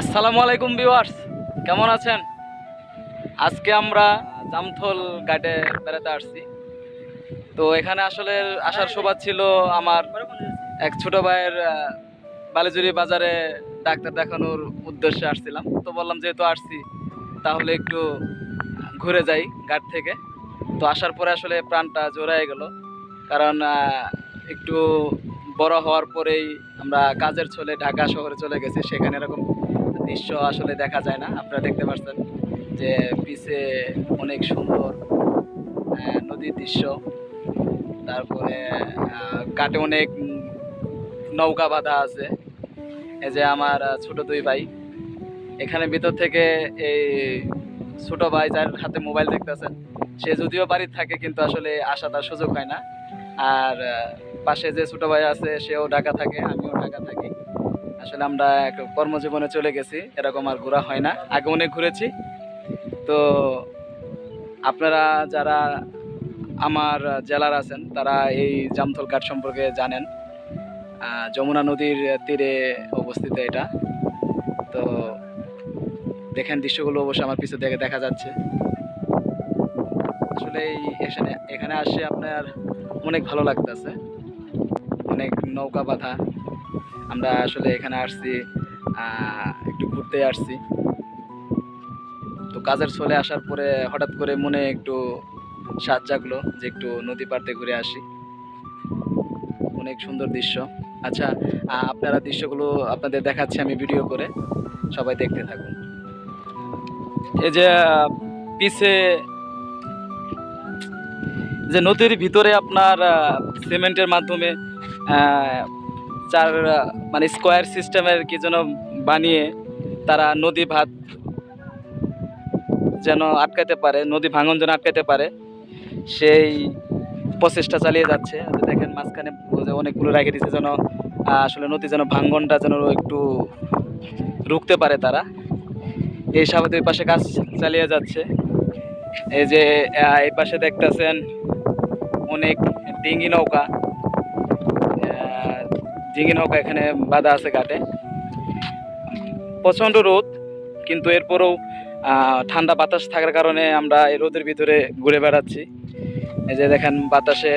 আসসালামু আলাইকুম ভিউয়ার্স, কেমন আছেন? আজকে আমরা জামথল ঘাটে বেড়াতে আসছি। তো এখানে আসলে আসার শোভা ছিল আমার এক ছোট ভাইয়ের বালিজুরি বাজারে ডাক্তার দেখানোর উদ্দেশ্যে আসছিলাম। তো বললাম যেহেতু আসছি, তাহলে একটু ঘুরে যাই ঘাট থেকে। তো আসার পরে আসলে প্রাণটা জোড়ায় গেল। কারণ একটু বড় হওয়ার পরেই আমরা কাজের ছলে ঢাকা শহরে চলে গেছি, সেখানে এরকম দৃশ্য আসলে দেখা যায় না। আপনারা দেখতে পাচ্ছেন যে পিছে অনেক সুন্দর নদীর দৃশ্য। তারপরে ঘাটে অনেক নৌকা বাঁধা আছে। এই যে আমার ছোট দুই ভাই। এখানে ভিতর থেকে এই ছোট ভাই যার হাতে মোবাইল দেখতেছেন, সে যদিও বাড়ির থাকে কিন্তু আসলে আসা তার সুযোগ হয় না। আর পাশে যে ছোট ভাই আছে, সেও ঢাকা থাকে, আমিও ঢাকা থাকি। আসলে আমরা কর্মজীবনে চলে গেছি, এরকম আর ঘোরা হয় না। আগে অনেক ঘুরেছি। তো আপনারা যারা আমার জেলার আছেন, তারা এই জামথল ঘাট সম্পর্কে জানেন। যমুনা নদীর তীরে অবস্থিত এটা। তো দেখেন দৃশ্যগুলো অবশ্যই আমার পিছু থেকে দেখা যাচ্ছে। আসলে এখানে এখানে আসে আপনার অনেক ভালো লাগতেছে। অনেক নৌকা বাঁধা। আমরা আসলে এখানে আসছি একটু ঘুরতে আসছি। তো কাজের চলে আসার পরে হঠাৎ করে মনে একটু স্বাদ জাগলো যে একটু নদী পাড়তে ঘুরে আসি। অনেক সুন্দর দৃশ্য। আচ্ছা আপনারা দৃশ্যগুলো আপনাদের দেখাচ্ছি, আমি ভিডিও করে সবাই দেখতে থাকুন। এই যে, পিছে যে নদীর ভিতরে আপনার সিমেন্টের মাধ্যমে চার মানে স্কোয়ার সিস্টেমের কি যেন বানিয়ে তারা নদী ভাত যেন আটকাতে পারে, নদী ভাঙন যেন আটকাতে পারে, সেই প্রচেষ্টা চালিয়ে যাচ্ছে। দেখেন মাঝখানে অনেকগুলো রেখে দিচ্ছে যেন আসলে নদী যেন ভাঙ্গনটা যেন একটু রুখতে পারে তারা। এই ওই পাশে কাজ চালিয়ে যাচ্ছে। এই যে এই পাশে দেখতেছেন অনেক ডিঙ্গি নৌকা। ডিঙ্গি নৌকা এখানে বাঁধা আছে ঘাটে। প্রচণ্ড রোদ, কিন্তু এরপরেও ঠান্ডা বাতাস থাকার কারণে আমরা এই রোদের ভিতরে ঘুরে বেড়াচ্ছি। এই যে দেখেন বাতাসে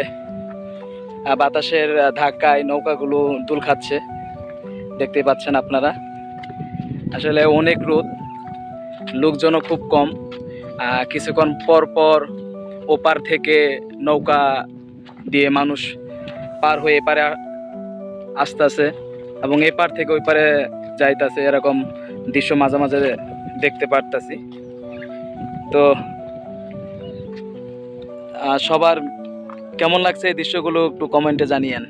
বাতাসের ধাক্কায় নৌকাগুলো দুল খাচ্ছে। দেখতেই পাচ্ছেন আপনারা। আসলে অনেক রোদ, লোকজনও খুব কম। কিছুক্ষণ পর পর ওপার থেকে নৌকা দিয়ে মানুষ পার হয়ে এপারে আসতেছে এবং এপার থেকে ওই পারে যাইতেছে, এরকম দৃশ্য মাঝে মাঝে দেখতে পারতাছি। তো সবার কেমন লাগছে এই দৃশ্যগুলো একটু কমেন্টে জানিয়েন।